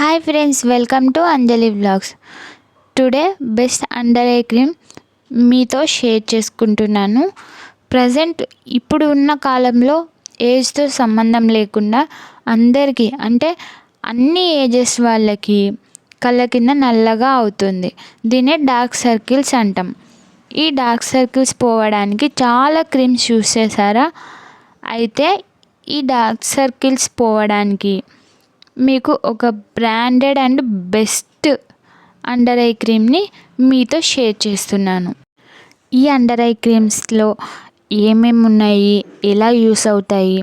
Hi friends welcome to Anjali blogs today best under eye cream మీతో share చేసుకుంటున్నాను. Present ఇప్పుడు ఉన్న కాలంలో ఏజ్తో సంబంధం లేకుండా అందరికీ అంటే అన్ని ఏజెస్ వాళ్ళకి కళ్ళ కింద నల్లగా అవుతుంది. దీనే డార్క్ సర్కిల్స్ అంటాం. ఈ డార్క్ సర్కిల్స్ పోవడానికి చాలా క్రీమ్స్ యూస్ చేశారా? అయితే ఈ డార్క్ సర్కిల్స్ పోవడానికి మీకు ఒక branded and best under eye క్రీమ్ని మీతో షేర్ చేస్తున్నాను. ఈ అండర్ ఐ క్రీమ్స్లో ఏమేమి ఉన్నాయి ఎలా యూస్ అవుతాయి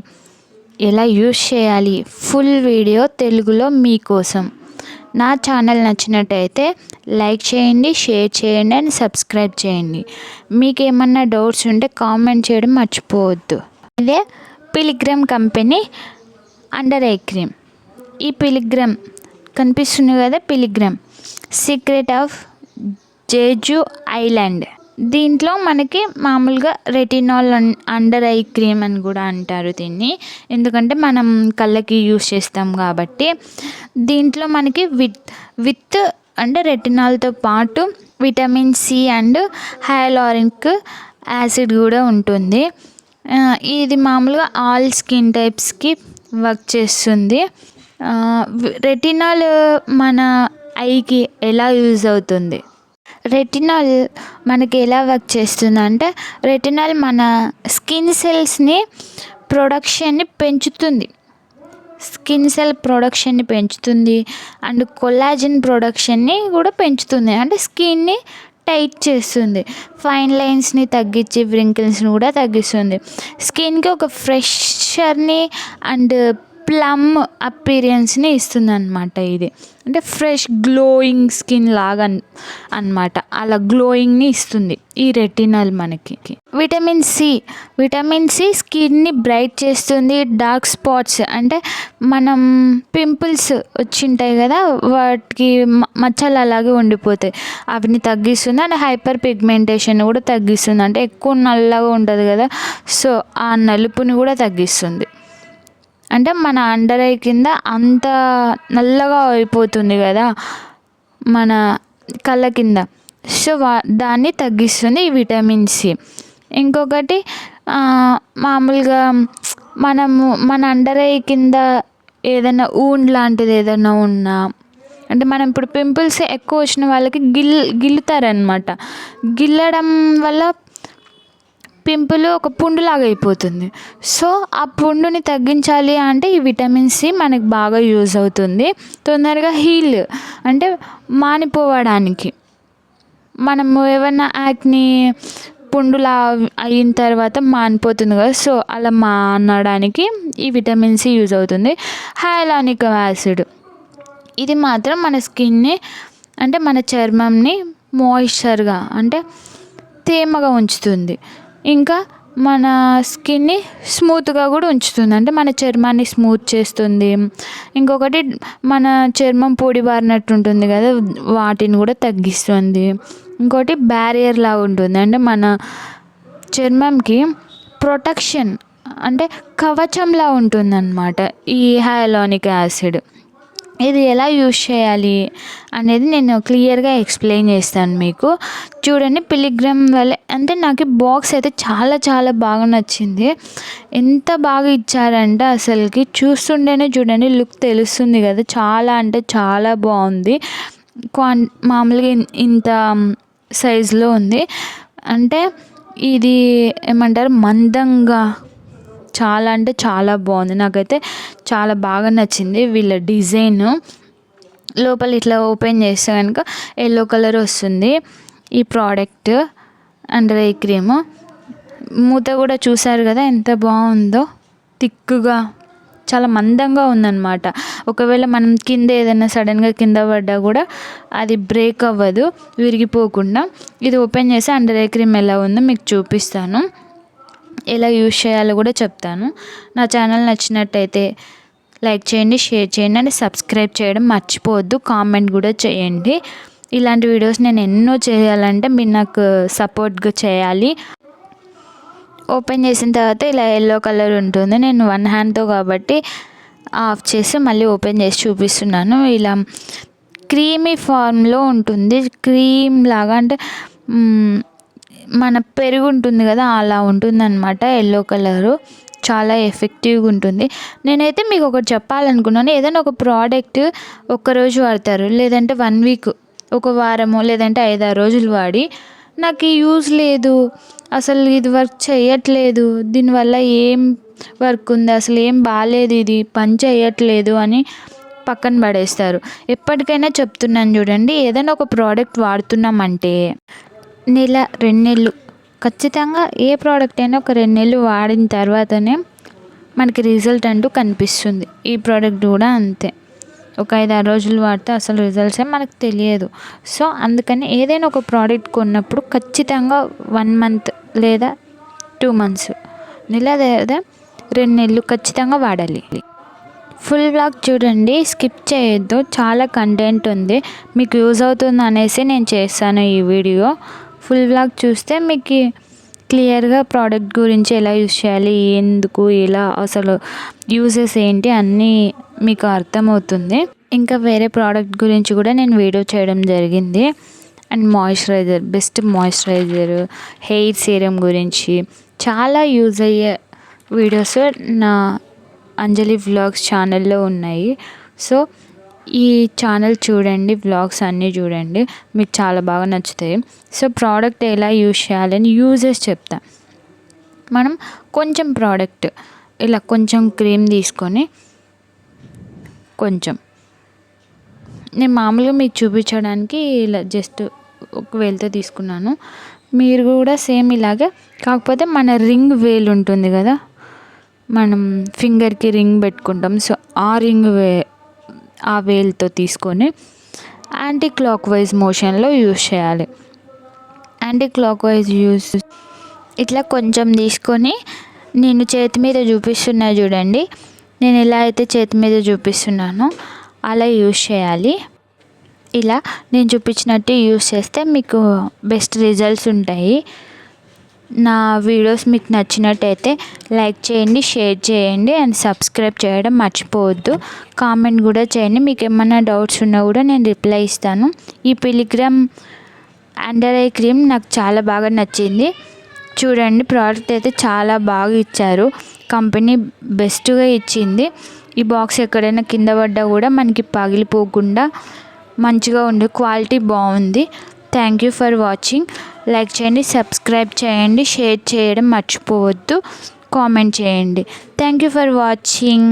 ఎలా యూస్ చేయాలి ఫుల్ వీడియో తెలుగులో మీకోసం. నా ఛానల్ నచ్చినట్టయితే లైక్ చేయండి షేర్ చేయండి అండ్ సబ్స్క్రైబ్ చేయండి. మీకు ఏమన్నా డౌట్స్ ఉంటే కామెంట్ చేయడం మర్చిపోవద్దు. ఇదే Pilgrim company under eye cream ఈ పిలిగ్రమ్ కనిపిస్తుంది కదా Pilgrim secret of Jeju island. దీంట్లో మనకి మామూలుగా రెటినాల్ అండర్ ఐ క్రీమ్ అని కూడా అంటారు దీన్ని. ఎందుకంటే మనం కళ్ళకి యూస్ చేస్తాం కాబట్టి. దీంట్లో మనకి విత్ విత్ అంటే రెటినాల్తో పాటు vitamin C and hyaluronic acid కూడా ఉంటుంది. ఇది మామూలుగా ఆల్ స్కిన్ టైప్స్కి వర్క్ చేస్తుంది. రెటినాల్ మన ఐకి ఎలా యూజ్ అవుతుంది? రెటినాల్ మనకి ఎలా వర్క్ చేస్తుంది అంటే రెటినాల్ మన స్కిన్ సెల్స్ని ప్రొడక్షన్ని పెంచుతుంది. స్కిన్ సెల్ ప్రొడక్షన్ని పెంచుతుంది అండ్ కొల్లాజిన్ ప్రొడక్షన్ని కూడా పెంచుతుంది. అంటే స్కిన్ని టైట్ చేస్తుంది. ఫైన్ లైన్స్ని తగ్గించి వ్రింకిల్స్ని కూడా తగ్గిస్తుంది. స్కిన్కి ఒక ఫ్రెషర్ని అండ్ ప్లమ్ అపీరియన్స్ని ఇస్తుంది అనమాట ఇది. అంటే ఫ్రెష్ గ్లోయింగ్ స్కిన్ లాగా అనమాట అలా గ్లోయింగ్ని ఇస్తుంది ఈ రెటినల్ మనకి. Vitamin C. విటమిన్ సి స్కిన్ని బ్రైట్ చేస్తుంది డార్క్ స్పాట్స్ అంటే మనం పింపుల్స్ వచ్చింటాయి కదా వాటికి మచ్చలు అలాగే ఉండిపోతాయి. అవిని తగ్గిస్తుంది అండ్ హైపర్ పిగ్మెంటేషన్ కూడా తగ్గిస్తుంది. అంటే ఎక్కువ నల్లగా ఉంటుంది కదా సో ఆ నలుపుని కూడా తగ్గిస్తుంది. అంటే మన అండర్ ఐ కింద అంత నల్లగా అయిపోతుంది కదా మన కళ్ళ కింద. సో వా దాన్ని తగ్గిస్తుంది ఈ విటమిన్ సి ఇంకొకటి మామూలుగా మనము మన అండర్ ఐ కింద ఏదైనా ఊండ్ లాంటిది ఏదైనా ఉన్నా అంటే మనం ఇప్పుడు పింపుల్స్ ఎక్కువ వచ్చిన వాళ్ళకి గిల్ గిల్లుతారనమాట గిల్లడం వల్ల పింపుల్ ఒక పుండులాగా అయిపోతుంది. సో ఆ పుండుని తగ్గించాలి అంటే ఈ విటమిన్ సి మనకు బాగా యూజ్ అవుతుంది. తొందరగా హీల్ అంటే మానిపోవడానికి. మనము ఏమన్నా యాక్ని పుండులా అయిన తర్వాత మానిపోతుంది కదా సో అలా మానడానికి ఈ విటమిన్ సి యూజ్ అవుతుంది. Hyaluronic acid. ఇది మాత్రం మన స్కిన్ని అంటే మన చర్మంని మాయిశ్చర్గా అంటే తేమగా ఉంచుతుంది. ఇంకా మన స్కిన్ని స్మూత్గా కూడా ఉంచుతుంది. అంటే మన చర్మాన్ని స్మూత్ చేస్తుంది. ఇంకొకటి మన చర్మం పొడి బారినట్టు ఉంటుంది కదా వాటిని కూడా తగ్గిస్తుంది. ఇంకోటి బ్యారియర్ లాగా ఉంటుంది. అంటే మన చర్మంకి ప్రొటెక్షన్ అంటే కవచంలా ఉంటుందన్నమాట ఈ హైలానిక్ యాసిడ్ ఇది ఎలా యూస్ చేయాలి అనేది నేను క్లియర్గా ఎక్స్ప్లెయిన్ చేస్తాను మీకు. చూడండి పిలిగ్రామ్ వల్ల అంటే నాకు బాక్స్ అయితే చాలా చాలా బాగా నచ్చింది. ఎంత బాగా ఇచ్చారంటే అసలుకి చూస్తుంటేనే చూడండి లుక్ తెలుస్తుంది కదా. చాలా అంటే చాలా బాగుంది. క్వాన్ మామూలుగా ఇంత సైజులో ఉంది. అంటే ఇది ఏమంటారు? మందంగా చాలా అంటే చాలా బాగుంది. నాకైతే చాలా బాగా నచ్చింది వీళ్ళ డిజైన్. లోపల ఇట్లా ఓపెన్ చేస్తే కనుక ఎల్లో కలర్ వస్తుంది ఈ ప్రోడక్ట్ అండర్ ఐ క్రీమ్. మూత కూడా చూసారు కదా ఎంత బాగుందో. థిక్గా చాలా మందంగా ఉందన్నమాట. ఒకవేళ మనం కింద ఏదైనా సడన్గా కింద పడ్డా కూడా అది బ్రేక్ అవ్వదు విరిగిపోకుండా. ఇది ఓపెన్ చేసి అండర్ ఐ క్రీమ్ ఎలా ఉందో మీకు చూపిస్తాను. ఎలా యూజ్ చేయాలో కూడా చెప్తాను. నా ఛానల్ నచ్చినట్టయితే లైక్ చేయండి షేర్ చేయండి అండ్ సబ్స్క్రైబ్ చేయడం మర్చిపోవద్దు. కామెంట్ కూడా చేయండి. ఇలాంటి వీడియోస్ నేను ఎన్నో చేయాలంటే మీరు నాకు సపోర్ట్గా చేయాలి. ఓపెన్ చేసిన తర్వాత ఇలా ఎల్లో కలర్ ఉంటుంది. నేను వన్ హ్యాండ్తో కాబట్టి ఆఫ్ చేసి మళ్ళీ ఓపెన్ చేసి చూపిస్తున్నాను. ఇలా క్రీమీ ఫార్మ్లో ఉంటుంది. క్రీమ్ లాగా అంటే మన పెరుగు ఉంటుంది కదా అలా ఉంటుంది అనమాట ఎల్లో కలరు చాలా ఎఫెక్టివ్గా ఉంటుంది. నేనైతే మీకు ఒకటి చెప్పాలనుకున్నాను. ఏదైనా ఒక ప్రోడక్ట్ ఒక్కరోజు వాడతారు లేదంటే వన్ వీక్ ఒక వారము లేదంటే ఐదారు రోజులు వాడి నాకు ఈ యూజ్ లేదు అసలు ఇది వర్క్ చేయట్లేదు దీనివల్ల ఏం వర్క్ ఉంది అసలు ఏం బాగాలేదు ఇది పని చేయట్లేదు అని పక్కన పడేస్తారు. ఎప్పటికైనా చెప్తున్నాను చూడండి ఏదైనా ఒక ప్రోడక్ట్ వాడుతున్నామంటే నెల రెండు నెలలు ఖచ్చితంగా ఏ ప్రోడక్ట్ అయినా ఒక రెండు నెలలు వాడిన తర్వాతనే మనకి రిజల్ట్ అంటూ కనిపిస్తుంది. ఈ ప్రోడక్ట్ కూడా అంతే. ఒక ఐదు ఆరు రోజులు వాడితే అసలు రిజల్ట్స్ ఏం మనకు తెలియదు. సో అందుకని ఏదైనా ఒక ప్రోడక్ట్ కొన్నప్పుడు ఖచ్చితంగా వన్ మంత్ లేదా టూ మంత్స్ నెల లేదా రెండు నెలలు ఖచ్చితంగా వాడాలి. ఫుల్ బ్లాగ్ చూడండి స్కిప్ చేయొద్దు. చాలా కంటెంట్ ఉంది. మీకు యూజ్ అవుతుంది అనేసి నేను చేస్తాను ఈ వీడియో. ఫుల్ బ్లాగ్ చూస్తే మీకు క్లియర్గా ప్రోడక్ట్ గురించి ఎలా యూజ్ చేయాలి ఎందుకు ఎలా అసలు యూజెస్ ఏంటి అన్నీ మీకు అర్థమవుతుంది. ఇంకా వేరే ప్రోడక్ట్ గురించి కూడా నేను వీడియో చేయడం జరిగింది. And moisturiser best moisturiser hair serum గురించి. చాలా యూజ్ అయ్యే వీడియోస్ నా అంజలి వ్లాగ్స్ ఛానల్లో ఉన్నాయి. సో ఈ ఛానల్ చూడండి వ్లాగ్స్ అన్నీ చూడండి. మీకు చాలా బాగా నచ్చుతాయి. సో ప్రోడక్ట్ ఎలా యూజ్ చేయాలని యూజెస్ చెప్తా. మనం కొంచెం ప్రోడక్ట్ ఇలా కొంచెం క్రీమ్ తీసుకొని కొంచెం. నేను మామూలుగా మీకు చూపించడానికి ఇలా జస్ట్ ఒక వేలుతో తీసుకున్నాను. మీరు కూడా సేమ్ ఇలాగే. కాకపోతే మన రింగ్ వేలు ఉంటుంది కదా. మనం ఫింగర్కి రింగ్ పెట్టుకుంటాం. సో ఆ రింగ్ వే ఆ వేల్తో తీసుకొని యాంటీ క్లాక్ వైజ్ మోషన్లో యూస్ చేయాలి. యాంటీ క్లాక్ వైజ్ యూస్ ఇట్లా కొంచెం తీసుకొని నేను చేతి మీద చూపిస్తున్నా చూడండి. నేను ఎలా అయితే చేతి మీద చూపిస్తున్నానో. అలా యూస్ చేయాలి. ఇలా నేను చూపించినట్టు యూస్ చేస్తే మీకు బెస్ట్ రిజల్ట్స్ ఉంటాయి. నా వీడియోస్ మీకు నచ్చినట్టయితే లైక్ చేయండి షేర్ చేయండి అండ్ సబ్స్క్రైబ్ చేయడం మర్చిపోవద్దు. కామెంట్ కూడా చేయండి. మీకు ఏమైనా డౌట్స్ ఉన్నా కూడా నేను రిప్లై ఇస్తాను. ఈ పిలిగ్రామ్ అండర్ ఐ క్రీమ్ నాకు చాలా బాగా నచ్చింది. చూడండి ప్రోడక్ట్ అయితే చాలా బాగా ఇచ్చారు. కంపెనీ బెస్ట్గా ఇచ్చింది. ఈ బాక్స్ ఎక్కడైనా కింద పడ్డా కూడా మనకి పగిలిపోకుండా మంచిగా ఉండే క్వాలిటీ బాగుంది. Thank you for watching. Like చేయండి సబ్స్క్రైబ్ చేయండి షేర్ చేయడం మర్చిపోవద్దు. కామెంట్ చేయండి. Thank you for watching.